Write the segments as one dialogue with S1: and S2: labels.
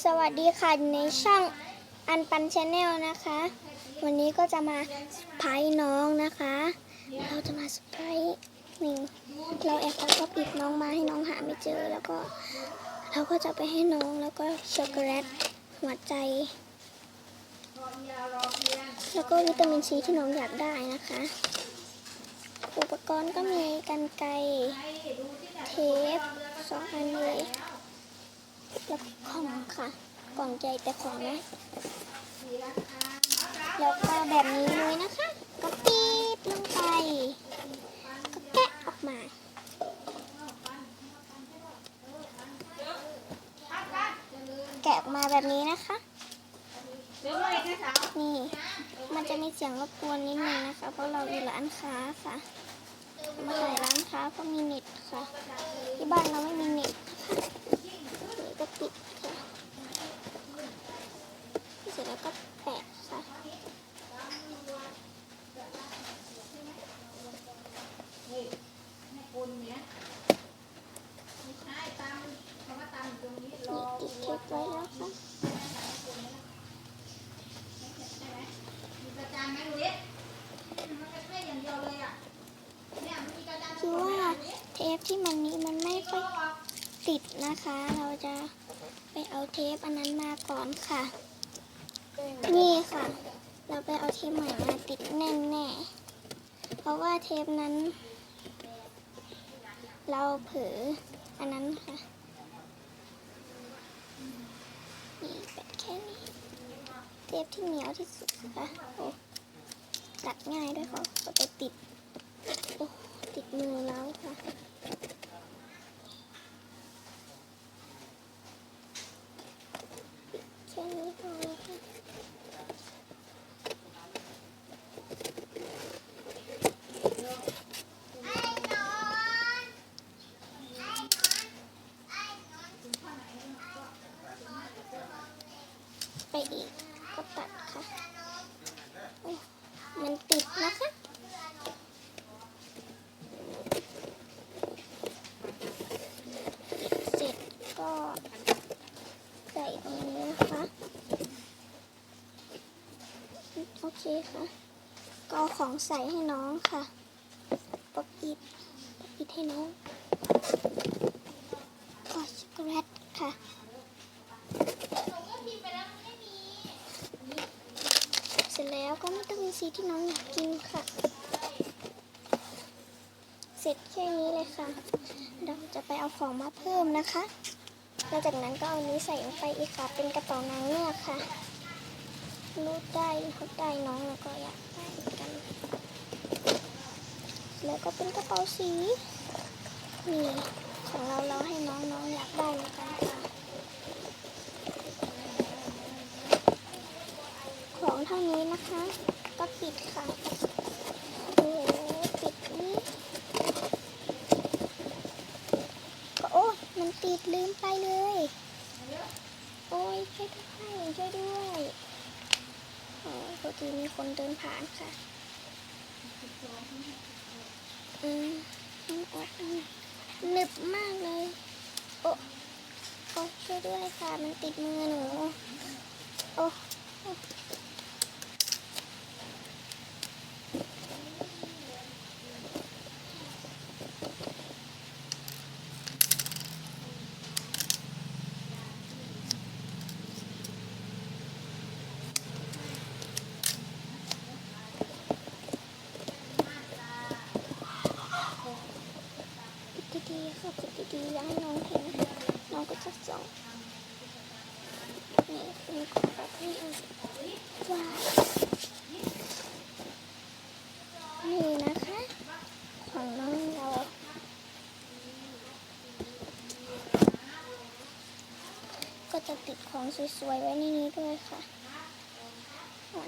S1: สวัสดีค่ะในช่องอันปันชาแนลนะคะ วันนี้ก็จะมาสไพรส์น้องนะคะ เราจะมาสไพรส์นี่เราแอบเอาก็ปิดน้องมาให้น้องหาไม่เจอ แล้วก็เราก็จะไปให้น้องแล้วก็ช็อกโกแลตหัวใจ แล้วก็วิตามินซีที่น้องอยากได้นะคะ อุปกรณ์ก็มีกันไกรเทปสองอันเลย แล้วก็กล่องค่ะ กล่องใจแต่ของนะ แล้วก็แบบนี้เลยนะคะ ก็ปี๊บลงไป ก็แกะออกมา แกะออกมาแบบนี้นะคะ นี่ มันจะมีเสียงรบกวนนิดนึงนะคะ เพราะเราอยู่ร้านค้าค่ะ มาขายร้านค้าเพราะมีเน็ตค่ะ ที่บ้านเราไม่มีเน็ตนะคะนี่ก็ปิดค่ะเสร็จแล้ว ก็แปะค่ะนี่ติดเทปไว้แล้วค่ะคือว่าเทปที่มันนี้มันไม่ค่อยติดนะคะ เราจะไปเอาเทปอันนั้นมาก่อนค่ะ นี่ค่ะ เราไปเอาเทปใหม่มาติดแน่นแน่เพราะว่าเทปนั้น เราเผลออันนั้นค่ะ นี่เป็นแค่นี้ เทปที่เหนียวที่สุดค่ะโอ้ตัดง่ายด้วยค่ะก็ไปติด โอ้ ติดมือแล้วค่ะ แค่นี้พอแล้วค่ะ ไปอีกก็ตัดค่ะโอ้มันติดนะคะ เสร็จก็ใส่ตรงนี้นะคะ โอ เคค่ะก็เอาของใส่ให้น้องค่ะปกปิดปกิดให้น้องก็ช็อกโกแลตค่ะเสร็จแล้วก็ไม่ต้องมีสีที่น้องอยากกินค่ะ เสร็จแค่นี้เลยค่ะ เราจะไปเอาของมาเพิ่มนะคะแล้วจากนั้นก็เอานี้ใส่ลงไปอีกค่ะ เป็นกระเป๋านางเงือกค่ะ รูดได้รูดได้น้องแล้วก็อยากได้เหมือนกัน แล้วก็เป็นกระเป๋าสีนี่ของเราเราให้น้องน้องอยากได้เหมือนกันค่ะของเท่านี้นะคะ ก็ปิดค่ะโอ้ปิดนี้ก็โอ้มันติดลืมไปเลย โอ้ยช่วยด้วยช่วยด้วย อ้ยพอดีมีคนเดินผ่านค่ะ อืมมันออกหนึบมากเลย โอ้โอ้ช่วยด้วยค่ะ มันติดมือหนู โอ้โอ้ ปิดดีๆ ดีอย่าให้น้องเห็นน้องก็จะส่องนี่เป็นของแบบนี้อะว้าวนี่นะคะ ของน้องเราก็จะติดของสวยๆไว้ในนี้ด้วยค่ะถ่า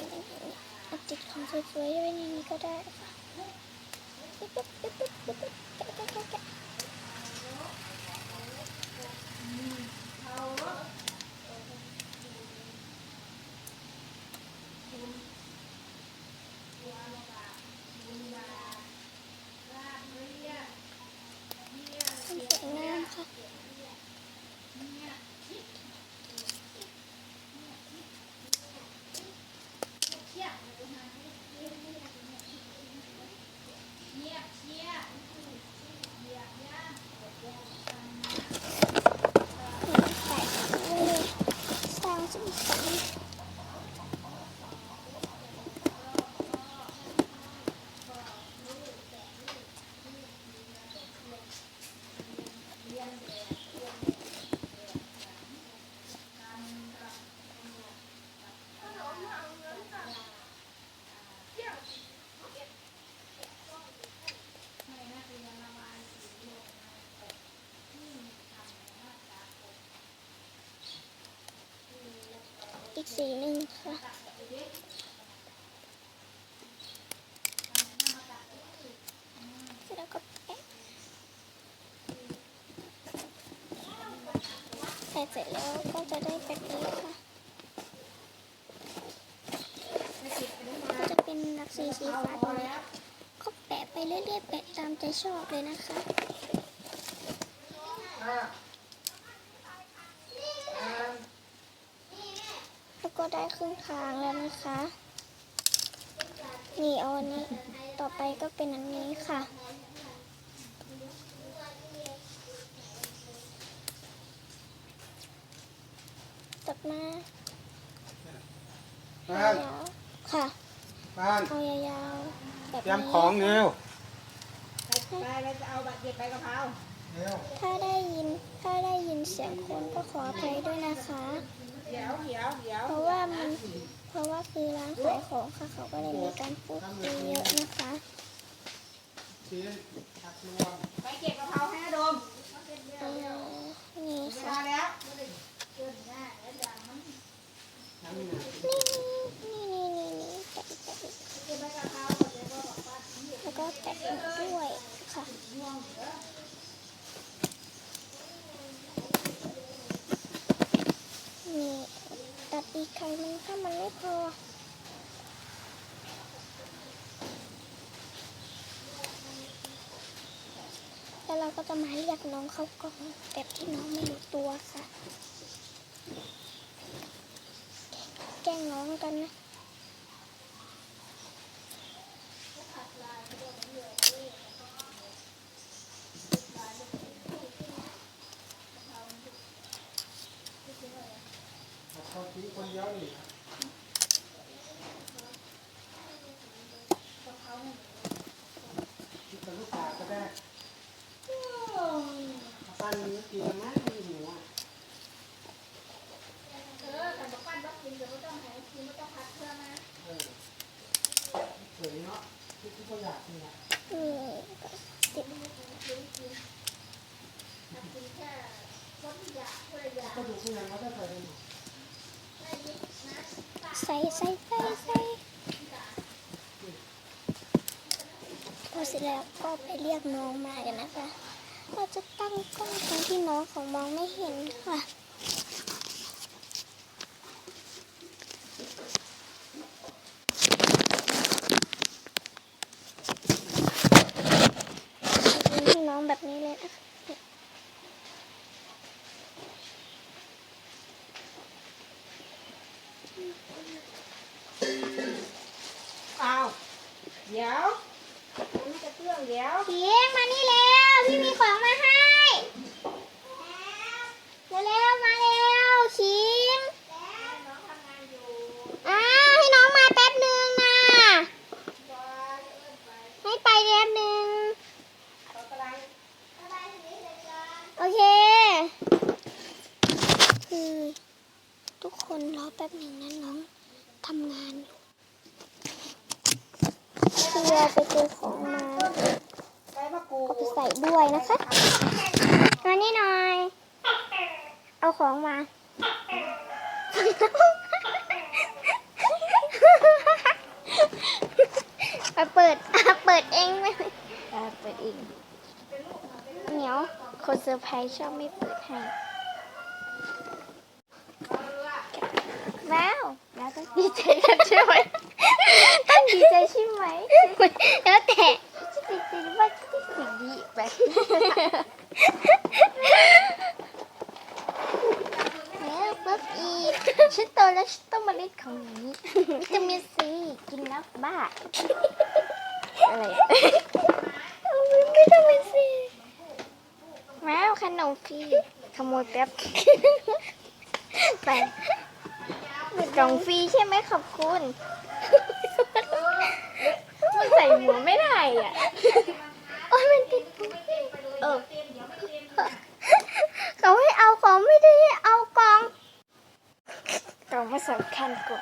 S1: ยอย่างนี้เอาติดของสวยๆไว้ในนี้ก็ได้ค่ะ Yeah. เทียบเทียบเยียบย่างกดย่าง อีกสีหนึ่งค่ะแล้วก็แปะแปะเสร็จแล้วก็จะได้แบบนี้ค่ะ ก็จะเป็นลักสีสีฟ้าตรงนี้ก็แปะไปเรื่อยๆแปะตามใจชอบเลยนะคะ ก็ได้ครึ่งทางแล้วนะคะนี่เอาอันนี้ต่อไปก็เป็นอันนี้ค่ะ ตัดมา
S2: บ้าน
S1: ยาวๆค่ะ
S2: บ้าน
S1: เอายาวๆแบบ
S2: เตรียม
S1: นี้
S2: ของเร็ว
S3: ไปไปจะเอาบัตรเก็บใบกะเพรา
S1: ถ้าได้ยินถ้าได้ยินเสียงคนก็ขออภัยด้วยนะคะ
S3: เดี๋ยวเดี๋ยวเดี๋ยว
S1: เพราะว่า มันเพราะว่าคือร้านขายของค่ะ เขาก็เลยมีการพูดคุยเยอะนะคะ
S2: ชิ้นผักรวม
S3: ไปเก็บกะเพราให้นะโดม
S1: เออนี่
S3: เว
S1: ค่ะ
S3: ลาแล้ว
S2: น้ำหนัก
S1: นี่นี่นี่นี่นี่แปะแปะแล้วก็แปะด้วยค่ะนี่ ตัดอีกไข่มันถ้ามันไม่พอแล้วเราก็จะมาเรียกน้องเข้ากล่องแบบที่น้องไม่รู้ตัวค่ะ แกล้งน้องกันนะ
S2: เอาเข้าทิ้งคนเดียวนี่คิดกับลูกสาวก็ได้เอาปั้นนี้กินไหมมีหมูอะ
S3: เออแต่บอกปั้นบอกกินเดี๋ยวไม่ต้องหายกินไม่ต้องพัดเพื่อมา
S2: เออเฉยเนาะที่ที่เขาอยากนี่แหละ
S1: นี่ก็ติด
S2: ก็ดูที่ยังเขาได้ ใส่
S1: ใส่ใส่ใส่ใส่พอเสร็จแล้วก็ไปเรียกน้องมากันนะคะ เราจะตั้งกล้องตรงที่น้องของมองไม่เห็นค่ะ ยิงที่น้องแบบนี้เลยนะคะ
S3: เอา เดี๋ยวมันจะเครื่องเดี๋ยว
S1: เพียงมานี่แล้วพี่มีของมาให้เร็วๆมาเร็วชิงอ้าวให้น้องมาแป๊บหนึ่งนะให้ไปแป๊บหนึ่งโอเค คือทุกคนรอแป๊บหนึ่งนะน้องทำงานอยู่ คือเราไปซื้อของมา
S3: ใบมะกรู
S1: เอาไปใส่ด้วยนะคะมานี่หน่อย เอาของมามาเปิดเปิดเองไหมอ่าเปิดเองเหนียวคนเซอร์ไพรส์ชอบไม่เปิดให้ว้าวแล้วต้องดีใจกันใช่ไหม ดีใจใช่ไหมแล้วแต่จะดีใจหรือว่าจะสิ่งดีไปแล้วปุ๊บอีกฉันโตแล้วฉันต้องมาเล่นของนี้วิตามินซีกินแล้วบ้าอะไรอะวิตามินซีแมวขนมฟรีขโมยแป๊บไปกล่องฟรีใช่ไหมขอบคุณ มันใส่หัวไม่ได้อะโอ้ยมันติดพุงเออเขาให้เอาของไม่ได้ให้เอากล่องกล่องมาสำคัญกว่า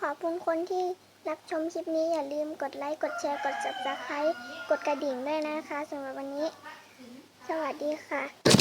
S1: ขอบคุณคนที่รับชมคลิปนี้อย่าลืมกดไลค์ กดแชร์ กด subscribe กดกระดิ่งด้วยนะคะสำหรับวันนี้ สวัสดีค่ะ